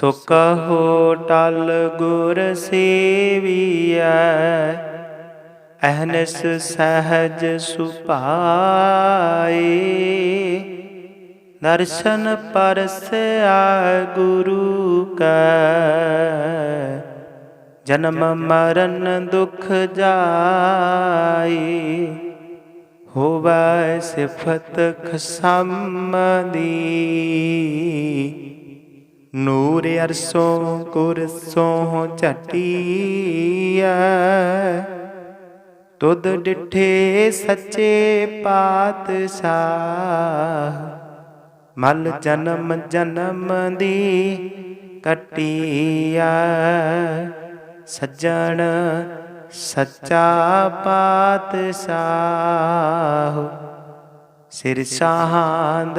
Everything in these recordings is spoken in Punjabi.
ਸੋ ਕਹੋ ਟਲ ਗੁਰ ਸੇਵੀਐ, ਅਹਨਸ ਸਹਜ ਸੁਭਾਏ। ਦਰਸ਼ਨ ਪਰਸਿਆ ਗੁਰੂ ਕੈ, ਜਨਮ ਮਰਨ ਦੁਖ ਜਾਈ ਹੋਵੈ ਸਿਫਤ ਖਸਮ ਦੀ। ਨੂਰ ਅਰਸੋਂ ਕੁਰਸੋਂ ਝਟੀਐ। ਤੁਧ ਡਿਠੇ ਸੱਚੇ ਪਾਤਸ਼ਾਹ, ਮਲ ਜਨਮ ਜਨਮ ਦੀ ਕਟੀਐ। ਸੱਜਣ ਸੱਚਾ ਪਾਤਸ਼ਾਹ, ਸਿਰ ਸਾਹਾਂਦ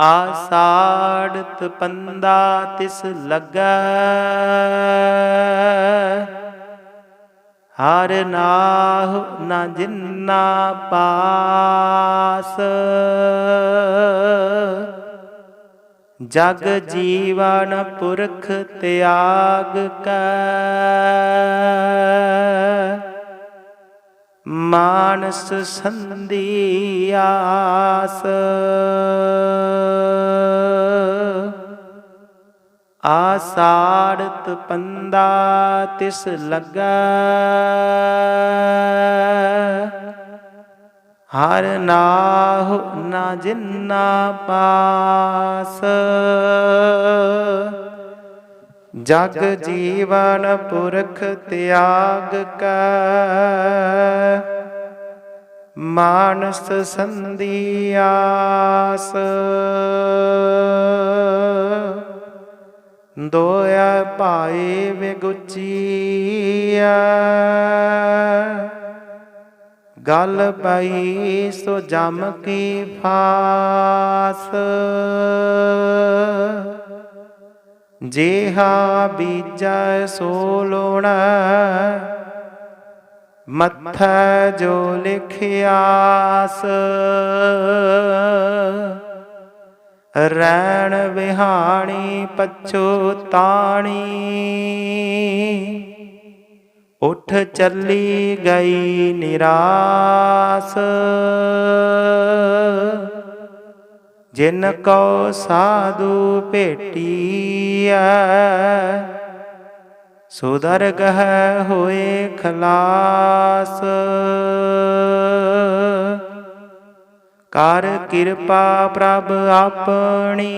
ਆਸਾੜਤ ਪੰਦਾ ਤਿਸ ਲੱਗੈ। ਹਰ ਨਾਹ ਨਾ ਜਿੰਨਾ ਪਾਸ। ਜਗ ਜੀਵਨ ਪੁਰਖ ਤਿਆਗ ਕੈ। ਮਾਨਸ ਸੰਧੀ ਆਸ। ਆਸਾੜਤ ਪੰਦਾ ਤਿਸ ਲੱਗੈ। ਹਰ ਨਾਹੁ ਨਾ ਜਿੰਨਾ ਪਾਸ। ਜਗ ਜੀਵਨ ਪੁਰਖ ਤਿਆਗ ਕੈ। ਮਾਨਸ ਸੰਧੀ ਆਸ। ਦੋਇ ਭਾਏ ਵਿਗੁਚੀਐ। ਗਲ ਪਈ ਸੋ ਜਮ ਕੀ ਫਾਸ। ਜੇਹਾ ਬੀਜੈ ਸੋ ਲੋਣਾ। ਮੱਥਾ ਜੋ ਲਿਖਿਆਸ। ਰੈਣ ਵਿਹਾਣੀ ਪਛੋਤਾਣੀ ਉਠ ਚੱਲੀ ਗਈ ਨਿਰਾਸ। ਜਿਨ ਕੋ ਸਾਧੂ ਭੇਟੀਐ ਸੁਦਰ ਗਹ ਹੋਏ ਖਲਾਸ। ਕਰ ਕਿਰਪਾ ਪ੍ਰਭ ਆਪਣੀ।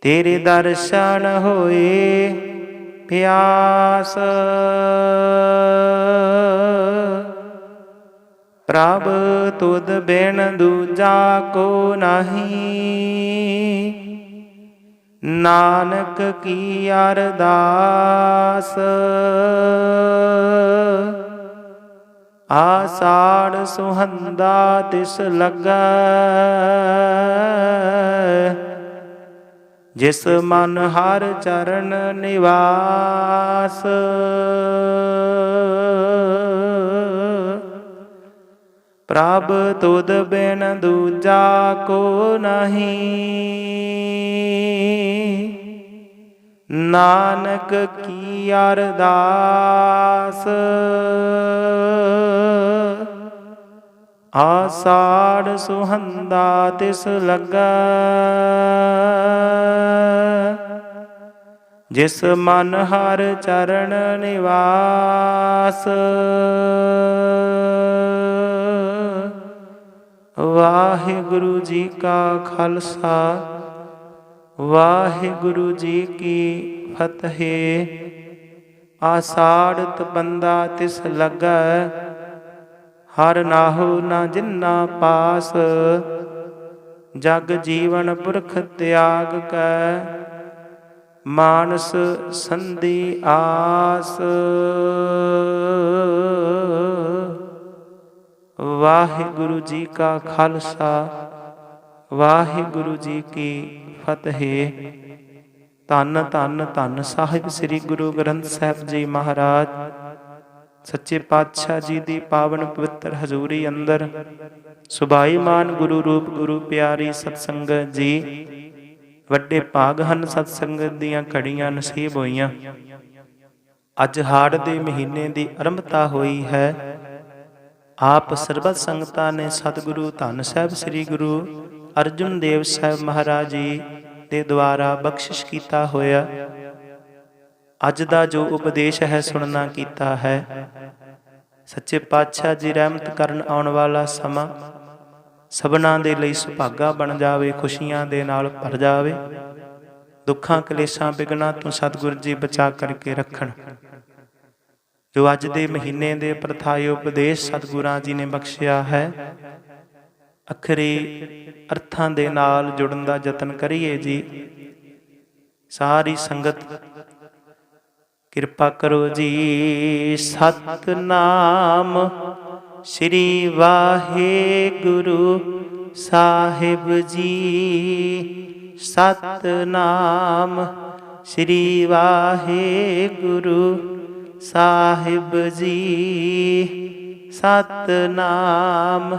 ਤੇਰੇ ਦਰਸ਼ਨ ਹੋਏ ਪਿਆਸ। ਪ੍ਰਭ ਤੁਧ ਬਿਨ ਦੂਜਾ ਕੋ ਨਹੀਂ। ਨਾਨਕ ਕੀ ਅਰਦਾਸ? ਆਸਾੜ ਸੁਹੰਦਾ ਤਿਸ ਲੱਗੈ। ਜਿਸ ਮਨ ਹਰ ਚਰਨ ਨਿਵਾਸ। ਪ੍ਰਭ ਤੁਧ ਬਿਨ ਦੂਜਾ ਕੋ ਨਹੀਂ। ਨਾਨਕ ਕੀ ਅਰਦਾਸ? ਆਸਾੜ ਸੁਹੰਦਾ ਤਿਸ ਲੱਗਾ। ਜਿਸ ਮਨ ਹਰ ਚਰਨ ਨਿਵਾਸ। ਵਾਹਿਗੁਰੂ ਜੀ ਕਾ ਖਾਲਸਾ। ਵਾਹਿਗੁਰੂ ਜੀ ਕੀ ਫਤਿਹ। ਆਸਾੜਤ ਬੰਦਾ ਤਿਸ ਲੱਗੈ, ਹਰ ਨਾਹੂ ਨਾ ਜਿੰਨਾ ਪਾਸ। ਜਗ ਜੀਵਨ ਪੁਰਖ ਤਿਆਗ ਕੈ, ਮਾਨਸ ਸੰਧੀ ਆਸ। ਵਾਹਿਗੁਰੂ ਜੀ ਕਾ ਖਾਲਸਾ, ਵਾਹਿਗੁਰੂ ਜੀ ਕੀ ਫਤਿਹ ਧੰਨ ਧੰਨ ਧੰਨ ਸਾਹਿਬ ਸ੍ਰੀ ਗੁਰੂ ਗ੍ਰੰਥ ਸਾਹਿਬ ਜੀ ਮਹਾਰਾਜ। ਸੱਚੇ ਪਾਤਸ਼ਾਹ ਜੀ ਦੀ ਪਾਵਨ ਪਵਿੱਤਰ ਹਜ਼ੂਰੀ ਅੰਦਰ ਸੁਭਾਈਮਾਨ ਗੁਰੂ ਰੂਪ ਗੁਰੂ ਪਿਆਰੀ ਸਤਸੰਗਤ ਜੀ, ਵੱਡੇ ਭਾਗ ਹਨ ਸਤਸੰਗਤ ਦੀਆਂ ਘੜੀਆਂ ਨਸੀਬ ਹੋਈਆਂ। ਅੱਜ ਹਾੜ ਦੇ ਮਹੀਨੇ ਦੀ ਆਰੰਭਤਾ ਹੋਈ ਹੈ। ਆਪ ਸਰਬਤ ਸੰਗਤਾਂ ਨੇ ਸਤਿਗੁਰੂ ਧੰਨ ਸਾਹਿਬ ਸ੍ਰੀ ਗੁਰੂ ਅਰਜੁਨ ਦੇਵ ਸਾਹਿਬ ਮਹਾਰਾਜ ਜੀ ਦੇ ਦੁਆਰਾ ਬਖਸ਼ਿਸ਼ ਕੀਤਾ ਹੋਇਆ। ਅੱਜ ਦਾ ਜੋ ਉਪਦੇਸ਼ ਹੈ, ਸੁਣਨਾ ਕੀਤਾ ਹੈ। ਸੱਚੇ ਪਾਤਸ਼ਾਹ ਜੀ ਰਹਿਮਤ ਕਰਨ ਆਉਣ ਵਾਲਾ ਸਮਾਂ ਸਭਨਾ ਦੇ ਲਈ ਸੁਭਾਗਾ ਬਣ ਜਾਵੇ, ਖੁਸ਼ੀਆਂ ਦੇ ਨਾਲ ਭਰ ਜਾਵੇ। ਦੁੱਖਾਂ ਕਲੇਸ਼ਾਂ ਬਿਗਨਾ ਤੋਂ ਸਤਿਗੁਰ ਜੀ ਬਚਾ ਕਰਕੇ ਰੱਖਣ। ਜੋ ਅੱਜ ਦੇ ਮਹੀਨੇ ਦੇ ਪ੍ਰਥਾਇ ਉਪਦੇਸ਼ ਸਤਿਗੁਰਾਂ ਜੀ ਨੇ ਬਖਸ਼ਿਆ ਹੈ ਅਖਰੀ ਅਰਥਾਂ ਦੇ ਨਾਲ ਜੁੜਨ ਦਾ ਯਤਨ ਕਰੀਏ ਜੀ। ਸਾਰੀ ਸੰਗਤ, ਕਿਰਪਾ ਕਰੋ ਜੀ। ਸਤਨਾਮ ਸ੍ਰੀ ਵਾਹਿਗੁਰੂ ਸਾਹਿਬ ਜੀ। ਸਤਨਾਮ ਸ੍ਰੀ ਵਾਹਿਗੁਰੂ ਸਾਹਿਬ ਜੀ। ਸਤਨਾਮ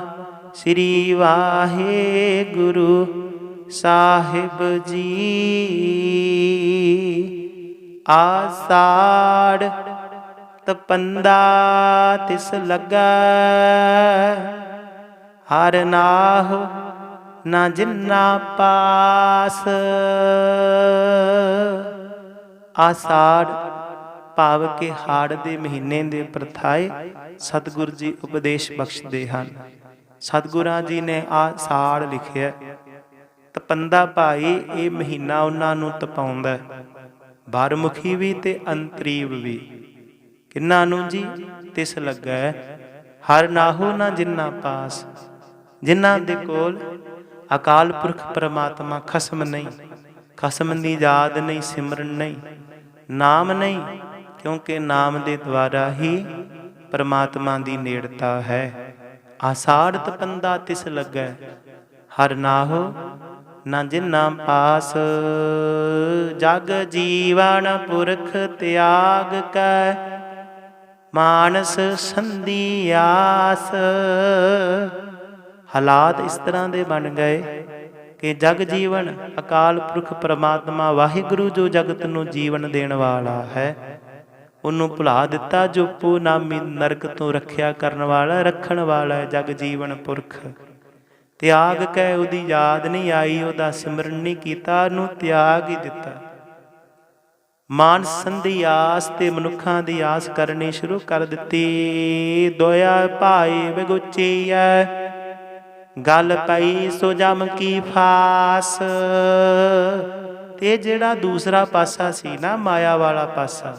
ਸ੍ਰੀ ਵਾਹਿਗੁਰੂ ਸਾਹਿਬ ਜੀ। ਆਸਾੜ ਤਪੰਦਾ ਤਿਸ ਲੱਗਾ। ਹਰ ਨਾਹ ਨਾ ਜਿੰਨਾ ਪਾਸ। ਆਸਾੜ ਭਾਵ ਕਿ ਹਾੜ ਦੇ ਮਹੀਨੇ ਦੇ ਪ੍ਰਥਾਏ ਸਤਿਗੁਰ ਜੀ ਉਪਦੇਸ਼ ਬਖਸ਼ਦੇ ਹਨ। ਸਤਿਗੁਰਾਂ ਜੀ ਨੇ ਆ ਸਾਲ ਲਿਖਿਆ ਤਪੰਦਾ ਭਾਈ ਇਹ ਮਹੀਨਾ ਉਹਨਾਂ ਨੂੰ ਤਪਾਉਂਦਾ ਬਾਰਮੁਖੀ ਵੀ ਤੇ ਅੰਤਰੀਵ ਵੀ। ਕਿੰਨਾ ਨੂੰ ਜੀ? ਤਿਸ ਲੱਗਾ ਹਰ ਨਾਹੋ ਨਾ ਜਿੰਨਾ ਪਾਸ। ਜਿਨ੍ਹਾਂ ਦੇ ਕੋਲ ਅਕਾਲ ਪੁਰਖ ਪਰਮਾਤਮਾ ਖਸਮ ਨਹੀਂ। ਖਸਮ ਦੀ ਯਾਦ ਨਹੀਂ, ਸਿਮਰਨ ਨਹੀਂ। ਨਾਮ ਨਹੀਂ, ਕਿਉਂਕਿ ਨਾਮ ਦੇ ਦੁਆਰਾ ਹੀ ਪਰਮਾਤਮਾ ਦੀ ਨੇੜਤਾ ਹੈ। ਆਸਾੜ ਤਪੰਦਾ ਤਿਸ ਲੱਗੈ, ਹਰ ਨਾਹੋ ਨਾ ਜਿਨਾ ਪਾਸ। ਜਗ ਜੀਵਨ ਪੁਰਖ ਤਿਆਗ ਕੈ, ਮਾਨਸ ਸੰਧੀ ਆਸ। ਹਾਲਾਤ ਇਸ ਤਰ੍ਹਾਂ ਦੇ ਬਣ ਗਏ ਕਿ ਜਗ ਜੀਵਨ ਅਕਾਲ ਪੁਰਖ ਪ੍ਰਮਾਤਮਾ ਵਾਹਿਗੁਰੂ ਜੋ ਜਗਤ ਨੂੰ ਜੀਵਨ ਦੇਣ ਵਾਲਾ ਹੈ। ਉਹਨੂੰ ਭੁਲਾ ਦਿੱਤਾ ਜੋ ਪੂ ਨਾਮੀ ਨਰਕ ਤੋਂ ਰੱਖਿਆ ਕਰਨ ਵਾਲਾ, ਰੱਖਣ ਵਾਲਾ ਜਗ ਜੀਵਨ ਪੁਰਖ। ਤਿਆਗ ਕੇ ਉਹਦੀ ਯਾਦ ਨਹੀਂ ਆਈ, ਉਹਦਾ ਸਿਮਰਨ ਨਹੀਂ ਕੀਤਾ, ਉਹਨੂੰ ਤਿਆਗ ਹੀ ਦਿੱਤਾ। ਮਾਨਸਨ ਦੀ ਆਸ ਤੇ ਮਨੁੱਖਾਂ ਦੀ ਆਸ ਕਰਨੀ ਸ਼ੁਰੂ ਕਰ ਦਿੱਤੀ। ਦੋਇਆ ਭਾਈ ਵਿਗੁਚੀ ਐ ਗੱਲ ਪਈ ਸੋ ਜਮ ਕੀ ਫਾਸ। ਤੇ ਜਿਹੜਾ ਦੂਸਰਾ ਪਾਸਾ ਸੀ ਨਾ, ਮਾਇਆ ਵਾਲਾ ਪਾਸਾ।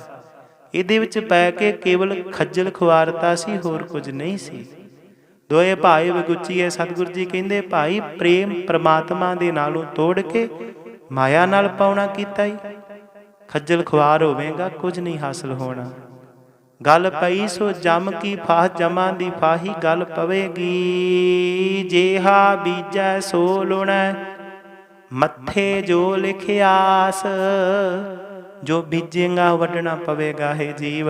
ਇਹਦੇ ਵਿੱਚ ਪੈ ਕੇ ਕੇਵਲ ਖੱਜਲ ਖੁਆਰਤਾ ਸੀ, ਹੋਰ ਕੁਝ ਨਹੀਂ ਸੀ। ਦੋਏ ਭਾਈ ਵਿਗੁਚੀਏ ਸਤਿਗੁਰੂ ਜੀ ਕਹਿੰਦੇ, ਭਾਈ, ਪ੍ਰੇਮ ਪ੍ਰਮਾਤਮਾ ਦੇ ਨਾਲੋਂ ਤੋੜ ਕੇ ਮਾਇਆ ਨਾਲ ਪਾਉਣਾ ਕੀਤਾ ਹੀ ਖੱਜਲ ਖੁਆਰ ਹੋਵੇਗਾ, ਕੁਝ ਨਹੀਂ ਹਾਸਲ ਹੋਣਾ। ਗੱਲ ਪਈ ਸੋ ਜਮ ਕੀ ਫਾਹ, ਜਮਾਂ ਦੀ ਫਾਹੀ ਗੱਲ ਪਵੇਗੀ। ਜੇਹਾ ਬੀਜੈ, ਸੋ ਲੁਣੈ, ਮੱਥੇ ਜੋ ਲਿਖਿਆਸ। ਜੋ ਬੀਜੇਗਾ ਵੱਢਣਾ ਪਵੇਗਾ ਹੈ ਜੀਵ।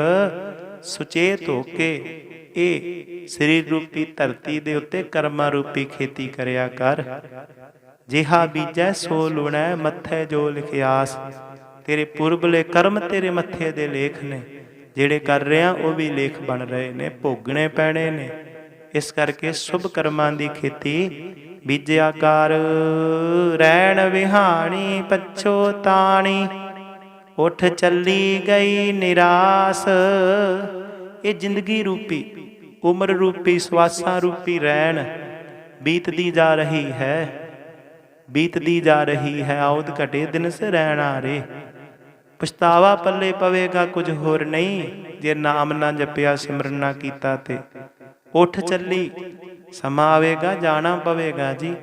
ਸੁਚੇਤ ਹੋ ਕੇ ਇਹ ਸਰੀਰ ਰੂਪੀ ਧਰਤੀ ਦੇ ਉੱਤੇ ਕਰਮਾਂ ਰੂਪੀ ਖੇਤੀ ਕਰਿਆ ਕਰ। ਜਿਹਾ ਬੀਜੈ ਸੋ ਲੁਣੈ, ਮੱਥੇ ਜੋ ਲਿਖਿਆਸ। ਤੇਰੇ ਪੁਰਬਲੇ ਕਰਮ ਤੇਰੇ ਮੱਥੇ ਦੇ ਲੇਖ ਨੇ। ਜਿਹੜੇ ਕਰ ਰਿਆਂ, ਉਹ ਵੀ ਲੇਖ ਬਣ ਰਹੇ ਨੇ, ਭੋਗਣੇ ਪੈਣੇ ਨੇ। ਇਸ ਕਰਕੇ ਸੁਭ ਕਰਮਾਂ ਦੀ ਖੇਤੀ ਬੀਜਿਆ ਕਰ। ਰਹਿਣ ਵਿਹਾਣੀ ਪਛੋਤਾਣੀ ਉਠ ਚੱਲੀ ਗਈ ਨਿਰਾਸ। ਇਹ ਜ਼ਿੰਦਗੀ ਰੂਪੀ, ਉਮਰ ਰੂਪੀ, ਸਵਾਸਾਂ ਰੂਪੀ ਰਹਿਣ ਬੀਤਦੀ ਜਾ ਰਹੀ ਹੈ। ਬੀਤਦੀ ਜਾ ਰਹੀ ਹੈ। ਆਉਦ ਘਟੇ ਦਿਨ ਸੇ ਰਹਿਣਾ ਰੇ ਪਛਤਾਵਾ ਪੱਲੇ ਪਵੇਗਾ ਕੁਝ ਹੋਰ ਨਹੀਂ। ਜੇ ਨਾਮ ਨਾ ਜਪਿਆ, ਸਿਮਰਨ ਨਾ ਕੀਤਾ ਤੇ ਉੱਠ ਚੱਲੀ। ਸਮਾਂ ਆਵੇਗਾ, ਜਾਣਾ ਪਵੇਗਾ ਜੀ।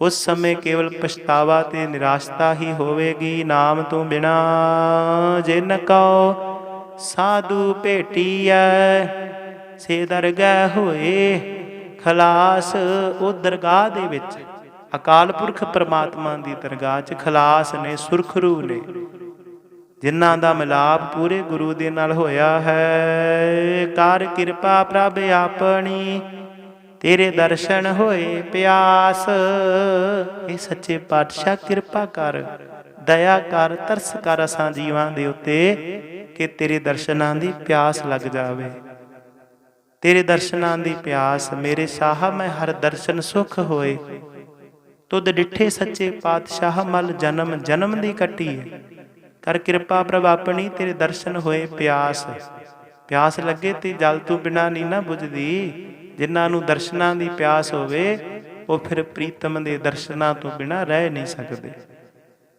ਉਸ ਸਮੇਂ ਕੇਵਲ ਪਛਤਾਵਾ ਤੇ ਨਿਰਾਸ਼ਤਾ ਹੀ ਹੋਵੇਗੀ, ਨਾਮ ਤੋਂ ਬਿਨਾ। ਜਿਨ ਕਉ, ਸਾਧੂ ਭੇਟੀਐ ਸੇ ਦਰਗਹਿ ਹੋਏ, ਖਲਾਸ ਉਹ ਦਰਗਾਹ ਦੇ ਵਿੱਚ, ਅਕਾਲ ਪੁਰਖ ਪ੍ਰਮਾਤਮਾ ਦੀ ਦਰਗਾਹ 'ਚ ਖਲਾਸ ਨੇ ਸੁਰਖਰੂ ਨੇ, ਜਿਨ੍ਹਾਂ ਦਾ ਮਿਲਾਪ ਪੂਰੇ ਗੁਰੂ ਦੇ ਨਾਲ ਹੋਇਆ ਹੈ। ਕਰ ਕਿਰਪਾ ਪ੍ਰਭ ਆਪਣੀ ਤੇਰੇ ਦਰਸ਼ਨ ਹੋਏ ਪਿਆਸ। ਇਹ ਸੱਚੇ ਪਾਤਸ਼ਾਹ ਕਿਰਪਾ ਕਰ, ਦਇਆ ਕਰ, ਤਰਸ ਕਰ ਅਸਾਂ ਜੀਵਾਂ ਦੇ ਉੱਤੇ ਕਿ ਤੇਰੇ ਦਰਸ਼ਨਾਂ ਦੀ ਪਿਆਸ ਲੱਗ ਜਾਵੇ। ਤੇਰੇ ਦਰਸ਼ਨਾਂ ਦੀ ਪਿਆਸ ਮੇਰੇ ਸ਼ਾਹ ਮੈਂ ਹਰ ਦਰਸ਼ਨ ਸੁਖ ਹੋਏ। ਤੁਧ ਡਿਠੇ ਸੱਚੇ ਪਾਤਸ਼ਾਹ ਮਲ ਜਨਮ ਜਨਮ ਦੀ ਕੱਟੀ ਹੈ ਕਰ ਕਿਰਪਾ ਪ੍ਰਭ ਆਪਣੀ ਤੇਰੇ ਦਰਸ਼ਨ ਹੋਏ ਪਿਆਸ। ਪਿਆਸ ਲੱਗੇ ਤੇ ਜਲ ਤੂੰ ਬਿਨਾ ਨਹੀਂ ਨਾ ਬੁਝਦੀ। ਜਿਨ੍ਹਾਂ ਨੂੰ ਦਰਸ਼ਨਾਂ ਦੀ ਪਿਆਸ ਹੋਵੇ, ਉਹ ਫਿਰ ਪ੍ਰੀਤਮ ਦੇ ਦਰਸ਼ਨਾਂ ਤੋਂ ਬਿਨਾ ਰਹਿ ਨਹੀਂ ਸਕਦੇ।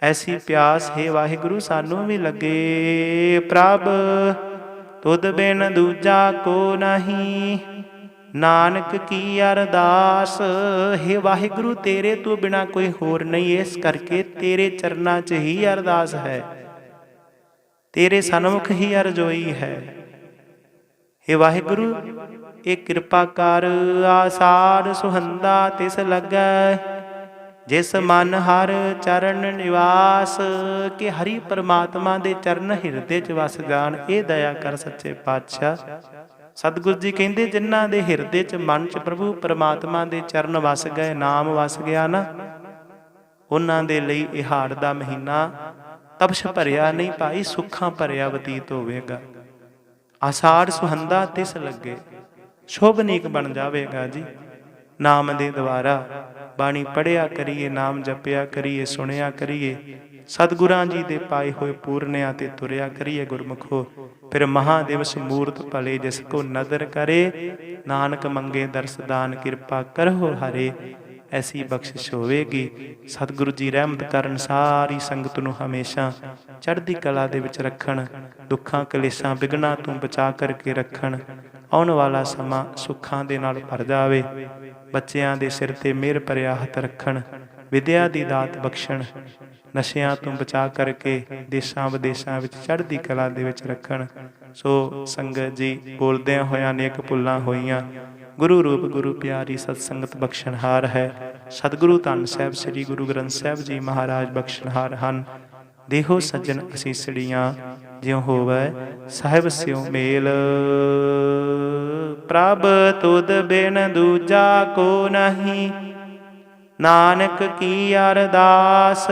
ਐਸੀ ਪਿਆਸ ਹੈ ਵਾਹਿਗੁਰੂ ਸਾਨੂੰ ਵੀ ਲੱਗੇ, ਪ੍ਰਭ, ਤੁਧ ਬਿਨ ਦੂਜਾ ਕੋ ਨਹੀਂ। ਨਾਨਕ ਕੀ ਅਰਦਾਸ, ਹੈ ਵਾਹਿਗੁਰੂ ਤੇਰੇ ਤੋਂ ਬਿਨਾ ਕੋਈ ਹੋਰ ਨਹੀਂ, ਇਸ ਕਰਕੇ ਤੇਰੇ ਚਰਨਾਂ 'ਚ ਹੀ ਅਰਦਾਸ ਹੈ। ਤੇਰੇ ਸਨਮੁਖ ਹੀ ਅਰਜ਼ੋਈ ਹੈ। हे ਵਾਹਿਗੁਰੂ ਇਹ ਕਿਰਪਾ ਕਰ ਆਸਾਰ ਸੁਹੰਦਾ ਤਿਸ ਲੱਗੈ। ਜਿਸ ਮਨ ਹਰ ਚਰਨ ਨਿਵਾਸ, ਕਿ ਹਰੀ ਪਰਮਾਤਮਾ ਦੇ ਚਰਨ ਹਿਰਦੇ 'ਚ ਵਸ ਜਾਣ, ਇਹ ਦਇਆ ਕਰ ਸੱਚੇ ਪਾਤਸ਼ਾਹ। ਸਤਿਗੁਰੂ ਜੀ ਕਹਿੰਦੇ, ਜਿਨ੍ਹਾਂ ਦੇ ਹਿਰਦੇ 'ਚ ਮਨ 'ਚ ਪ੍ਰਭੂ ਪਰਮਾਤਮਾ ਦੇ ਚਰਨ ਵਸ ਗਏ, ਨਾਮ ਵਸ ਗਿਆ ਨਾ, ਉਹਨਾਂ ਦੇ ਲਈ ਇਹ ਹਾੜ ਦਾ ਮਹੀਨਾ ਤਪਸ਼ ਭਰਿਆ ਨਹੀਂ ਭਾਈ, ਸੁੱਖਾਂ ਭਰਿਆ ਬਤੀਤ ਹੋਵੇਗਾ। ਆਸਾੜ ਸੁਹੰਦਾ ਤਿਸ ਲੱਗੇ। ਸ਼ੋਭਨੀਕ ਬਣ ਜਾਵੇਗਾ ਜੀ। ਨਾਮ ਦੇ ਦੁਆਰਾ ਬਾਣੀ ਪੜਿਆ ਕਰੀਏ, ਨਾਮ ਜਪਿਆ ਕਰੀਏ, ਸੁਣਿਆ ਕਰੀਏ, ਸਤਿਗੁਰਾਂ ਜੀ ਦੇ ਪਾਏ ਹੋਏ ਪੂਰਨਿਆਂ ਤੇ ਤੁਰਿਆ ਕਰੀਏ ਗੁਰਮੁਖੋ। ਫਿਰ ਮਹਾਦਿਵਸ ਮੂਰਤ ਭਲੇ ਜਿਸ ਕੋ ਨਦਰ ਕਰੇ, ਨਾਨਕ ਮੰਗੇ ਦਰਸਦਾਨ ਕਿਰਪਾ ਕਰਹੁ ਹਰੇ। ਐਸੀ ਬਖਸ਼ਿਸ਼ ਹੋਵੇਗੀ। ਸਤਿਗੁਰੂ ਜੀ ਰਹਿਮਤ ਕਰਨ ਸਾਰੀ ਸੰਗਤ ਨੂੰ ਹਮੇਸ਼ਾ ਚੜ੍ਹਦੀ ਕਲਾ ਦੇ ਵਿੱਚ ਰੱਖਣ, ਦੁੱਖਾਂ ਕਲੇਸ਼ਾਂ ਵਿਗਣਾ ਤੋਂ ਬਚਾ ਕਰਕੇ ਰੱਖਣ ਆਉਣ ਵਾਲਾ ਸਮਾਂ ਸੁੱਖਾਂ ਦੇ ਨਾਲ ਭਰ ਜਾਵੇ। ਬੱਚਿਆਂ ਦੇ ਸਿਰ ਤੇ ਮਿਹਰ ਭਰਿਆ ਹੱਥ ਰੱਖਣ, ਵਿਦਿਆ ਦੀ ਦਾਤ ਬਖਸ਼ਣ, ਨਸ਼ਿਆਂ ਤੋਂ ਬਚਾ ਕਰਕੇ ਦੇਸ਼ਾਂ ਵਿਦੇਸ਼ਾਂ ਵਿੱਚ ਚੜ੍ਹਦੀ ਕਲਾ ਦੇ ਵਿੱਚ ਰੱਖਣ। ਸੋ ਸੰਗਤ ਜੀ, ਬੋਲਦਿਆਂ ਹੋਇਆਂ ਨੇਕ ਭੁੱਲਾਂ ਹੋਈਆਂ। ਗੁਰੂ ਰੂਪ, ਗੁਰੂ ਪਿਆਰੀ ਸਤ ਸੰਗਤ ਬਖਸ਼ਣਹਾਰ ਹੈ। ਸਤਿਗੁਰੂ ਧੰਨ ਸਾਹਿਬ, ਸ੍ਰੀ ਗੁਰੂ ਗ੍ਰੰਥ ਸਾਹਿਬ ਜੀ ਮਹਾਰਾਜ ਬਖਸ਼ਣਹਾਰ ਹਨ। ਦੇਹੋ ਸੱਜਣ ਅਸੀਸੜੀਆਂ ਜਿਉ ਹੋਵੇ ਸਾਹਿਬ ਸਿਉ ਮੇਲ। ਪ੍ਰਭ ਤੁਧ ਬਿਨ ਦੂਜਾ ਕੋ ਨਹੀਂ। ਨਾਨਕ ਕੀ ਅਰਦਾਸ?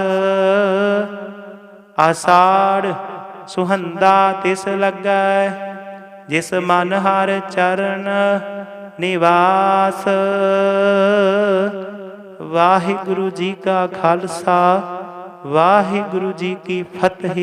ਆਸਾੜ ਸੁਹੰਦਾ ਤਿਸ ਲੱਗੈ, ਜਿਸ ਮਨ ਹਰ ਚਰਨ ਨਿਵਾਸ। ਵਾਹਿਗੁਰੂ ਜੀ ਕਾ ਖਾਲਸਾ, ਵਾਹਿਗੁਰੂ ਜੀ ਕੀ ਫਤਿਹ।